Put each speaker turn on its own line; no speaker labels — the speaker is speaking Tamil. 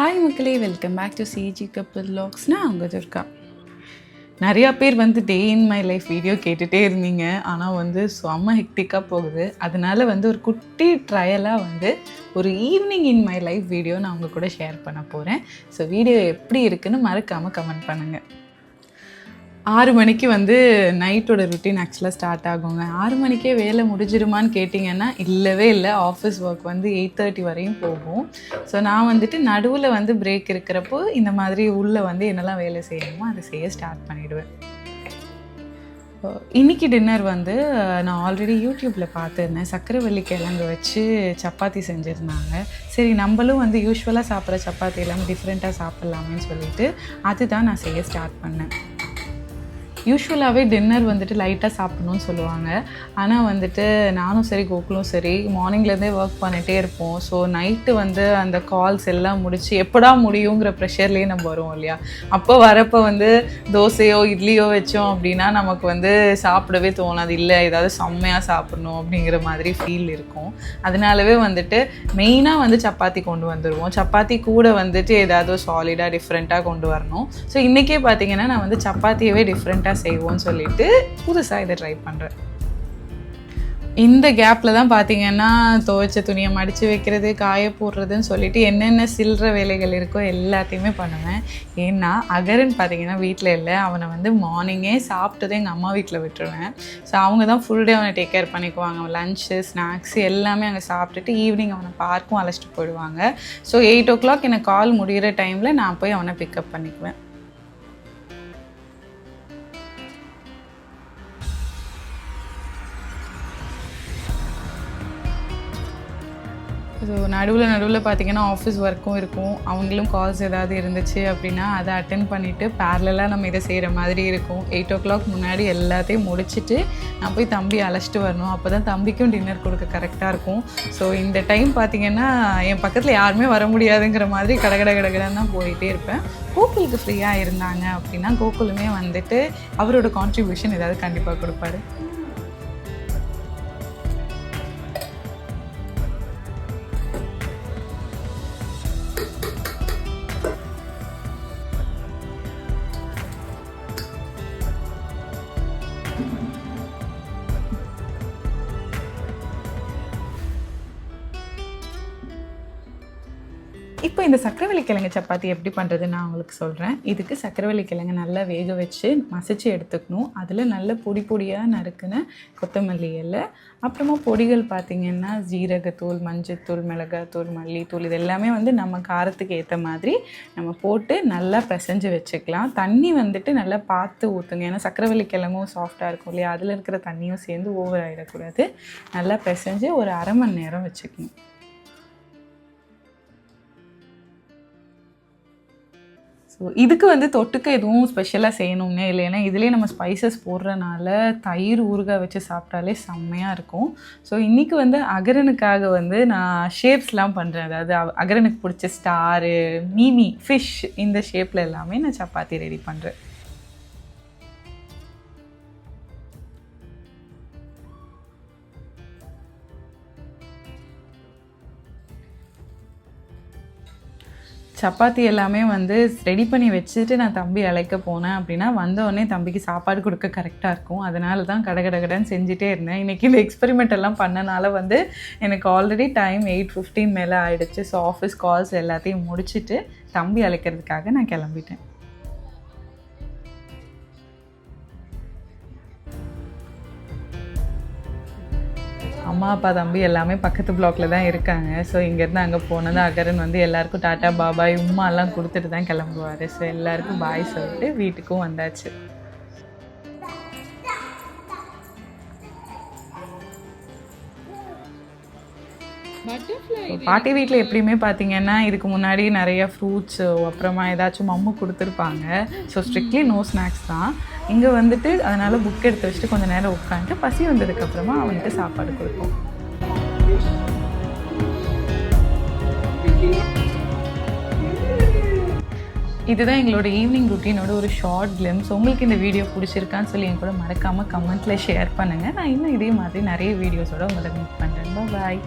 ஹாய் மக்களே. வெல்கம் பேக் டு சிஜி கப்பல் லாக்ஸ்னா அவங்க இருக்கா நிறையா பேர் வந்து day in my life video கேட்டுகிட்டே இருந்தீங்க. ஆனால் வந்து செம்ம ஹெக்டிக்காக போகுது. அதனால வந்து ஒரு குட்டி ட்ரையலாக வந்து ஒரு evening in my life video நான் உங்கள் கூட ஷேர் பண்ண போகிறேன் ஸோ வீடியோ எப்படி இருக்குன்னு மறக்காமல் கமெண்ட் பண்ணுங்கள் ஆறு மணிக்கு வந்து நைட்டோட ருட்டீன் ஆக்சுவலாக ஸ்டார்ட் ஆகுங்க. ஆறு மணிக்கே வேலை முடிஞ்சிருமான்னு கேட்டிங்கன்னா இல்லவே இல்லை. ஆஃபீஸ் ஒர்க் வந்து எயிட் தேர்ட்டி வரையும் போகும். ஸோ நான் வந்துட்டு நடுவில் வந்து பிரேக் இருக்கிறப்போ இந்த மாதிரி உள்ளே வந்து என்னெல்லாம் வேலை செய்யணுமோ அதை செய்ய ஸ்டார்ட் பண்ணிவிடுவேன் இன்னைக்கு டின்னர் வந்து நான் ஆல்ரெடி யூடியூப்பில் பார்த்துருந்தேன். சக்கரைவள்ளி கிழங்கு வச்சு சப்பாத்தி செஞ்சுருந்தாங்க. சரி நம்மளும் வந்து யூஸ்வலாக சாப்பிட்ற சப்பாத்தி எல்லாமே டிஃப்ரெண்ட்டாக சாப்பிட்லாமேன்னு சொல்லிட்டு அதுதான் நான் செய்ய ஸ்டார்ட் பண்ணேன். யூஸ்வலாகவே டின்னர் வந்துட்டு லைட்டாக சாப்பிடணும்னு சொல்லுவாங்க. ஆனால் வந்துட்டு நானும் சரி கோகுலும் சரி மார்னிங்லேருந்தே ஒர்க் பண்ணிகிட்டே இருப்போம். ஸோ நைட்டு வந்து அந்த கால்ஸ் எல்லாம் முடித்து எப்படா முடியுங்கிற ப்ரெஷர்லேயே நம்ம வருவோம் இல்லையா? அப்போ வரப்போ வந்து தோசையோ இட்லியோ வச்சோம் அப்படின்னா நமக்கு வந்து சாப்பிடவே தோணாது. இல்லை ஏதாவது செம்மையாக சாப்பிடணும் அப்படிங்கிற மாதிரி ஃபீல் இருக்கும். அதனாலவே வந்துட்டு மெயினாக வந்து சப்பாத்தி கொண்டு வந்துடுவோம் சப்பாத்தி கூட வந்துட்டு ஏதாவது சாலிடாக டிஃப்ரெண்ட்டாக கொண்டு வரணும். ஸோ இன்றைக்கே பார்த்தீங்கன்னா நான் வந்து சப்பாத்தியவே டிஃப்ரெண்ட்டாக செய்வோம்னு சொல்லிட்டு புதுசாக இதை ட்ரை பண்ணுறேன் இந்த கேப்பில் தான் பார்த்தீங்கன்னா துவைச்ச துணியை மடித்து வைக்கிறது காய போடுறதுன்னு சொல்லிட்டு என்னென்ன சில்லற வேலைகள் இருக்கோ எல்லாத்தையுமே பண்ணுவேன். ஏன்னா அகரன் பார்த்தீங்கன்னா வீட்டில் இல்லை அவனை வந்து மார்னிங்கே சாப்பிட்டதே எங்கள் அம்மா வீட்டில் விட்டுருவேன். ஸோ அவங்க தான் ஃபுல் டே அவனை டேக் கேர் பண்ணிக்குவாங்க. லஞ்சு ஸ்நாக்ஸ் எல்லாமே அங்கே சாப்பிட்டுட்டு ஈவினிங் அவனை பார்க்கும் அழைச்சிட்டு போயிடுவாங்க. ஸோ எயிட் ஓ கிளாக் எனக்கு கால் முடிகிற டைமில் நான் போய் அவனை பிக்கப் பண்ணிக்குவேன். ஸோ நடுவில் நடுவில் பார்த்தீங்கன்னா ஆஃபீஸ் ஒர்க்கும் இருக்கும். அவங்களும் கால்ஸ் ஏதாவது இருந்துச்சு அப்படின்னா அதை அட்டன் பண்ணிவிட்டு பேரலாக நம்ம இதை செய்கிற மாதிரி இருக்கும். எயிட் ஓ கிளாக் முன்னாடி எல்லாத்தையும் முடிச்சுட்டு நான் போய் தம்பி அழைச்சிட்டு வரணும். அப்போ தான் தம்பிக்கும் டின்னர் கொடுக்க கரெக்டாக இருக்கும். ஸோ இந்த டைம் பார்த்தீங்கன்னா என் பக்கத்தில் யாருமே வர முடியாதுங்கிற மாதிரி கடகட கடகடன்னு தான் போயிட்டே இருப்பேன். கோகுலுக்கு ஃப்ரீயாக இருந்தாங்க அப்படின்னா கோகுலுமே வந்துட்டு அவரோட கான்ட்ரிபியூஷன் ஏதாவது கண்டிப்பாக கொடுப்பாரு. இப்போ இந்த சக்கரவள்ளி கிழங்கு சப்பாத்தி எப்படி பண்ணுறதுன்னு நான் உங்களுக்கு சொல்கிறேன் இதுக்கு சக்கரவள்ளி கிழங்கு நல்லா வேக வச்சு மசிச்சு எடுத்துக்கணும். அதில் நல்ல பொடி பொடியாக நறுக்குன கொத்தமல்லி இலை அப்புறமா பொடிகள் பார்த்திங்கன்னா ஜீரகத்தூள் மஞ்சத்தூள் மிளகாத்தூள் மல்லித்தூள் இது எல்லாமே வந்து நம்ம காரத்துக்கு ஏற்ற மாதிரி நம்ம போட்டு நல்லா பிசைஞ்சு வச்சுக்கலாம். தண்ணி வந்துட்டு நல்லா பார்த்து ஊற்றுங்க ஏன்னா சக்கரவள்ளி கிழங்கும் சாஃப்டாக இருக்கும் இல்லையா? அதில் இருக்கிற தண்ணியும் சேர்ந்து ஓவர் ஆகிடக்கூடாது நல்லா பிசைஞ்சு ஒரு அரை மணி நேரம் வச்சுக்கணும். ஸோ இதுக்கு வந்து தொட்டுக்க எதுவும் ஸ்பெஷலாக செய்யணும்னே இல்லை. ஏன்னா இதுலேயே நம்ம ஸ்பைசஸ் போடுறனால தயிர் ஊறுகாய் வச்சு சாப்பிட்டாலே செம்மையாக இருக்கும். ஸோ இன்றைக்கி வந்து அகரனுக்காக வந்து நான் ஷேப்ஸ்லாம் பண்ணுறேன் அதாவது அகரனுக்கு பிடிச்ச ஸ்டாரு மீமி ஃபிஷ் இந்த ஷேப்பில் எல்லாமே நான் சப்பாத்தி ரெடி பண்ணுறேன் சப்பாத்தி எல்லாமே வந்து ரெடி பண்ணி வச்சுட்டு நான் தம்பி அழைக்க போனேன் அப்படின்னா வந்த தம்பிக்கு சாப்பாடு கொடுக்க கரெக்டாக இருக்கும். அதனால தான் கட கட கடன்னு செஞ்சுட்டே இருந்தேன். இன்றைக்கி இந்த எக்ஸ்பெரிமெண்ட் எல்லாம் பண்ணனால வந்து எனக்கு ஆல்ரெடி டைம் எயிட் ஃபிஃப்டீன் மேலே ஆகிடுச்சு ஸோ ஆஃபீஸ் கால்ஸ் எல்லாத்தையும் முடிச்சுட்டு தம்பி அழைக்கிறதுக்காக நான் கிளம்பிட்டேன். அம்மா அப்பா தம்பி எல்லாமே பக்கத்து பிளாக்ல தான் இருக்காங்க. ஸோ இங்கேருந்து அங்கே போனது அகரன் வந்து எல்லாருக்கும் டாட்டா பாபாய் உம்மா எல்லாம் கொடுத்துட்டு தான் கிளம்புவார். ஸோ எல்லாருக்கும் பாய் சொல்லிட்டு வீட்டுக்கும் வந்தாச்சு. பாட்டி வீட்டில் எப்படியுமே பார்த்தீங்கன்னா இதுக்கு முன்னாடி நிறைய ஃப்ரூட்ஸு அப்புறமா ஏதாச்சும் மம்மு கொடுத்துருப்பாங்க. ஸோ ஸ்ட்ரிக்ட்லி நோ ஸ்நாக்ஸ் தான். இங்கே வந்துட்டு அதனால் புக் எடுத்து வச்சுட்டு கொஞ்சம் நேரம் உட்காந்துட்டு பசி வந்ததுக்கப்புறமா அவனுக்கு சாப்பாடு கொடுப்போம். இதுதான் எங்களோட ஈவினிங் ருட்டீனோட ஒரு ஷார்ட் கிளிம்ஸ் உங்களுக்கு இந்த வீடியோ பிடிச்சிருக்கான்னு சொல்லி என் கூட மறக்காமல் கமெண்ட்டில் ஷேர் பண்ணுங்கள் நான் இன்னும் இதே மாதிரி நிறைய வீடியோஸோட உங்களை மீட் பண்ணுறேன் பாய்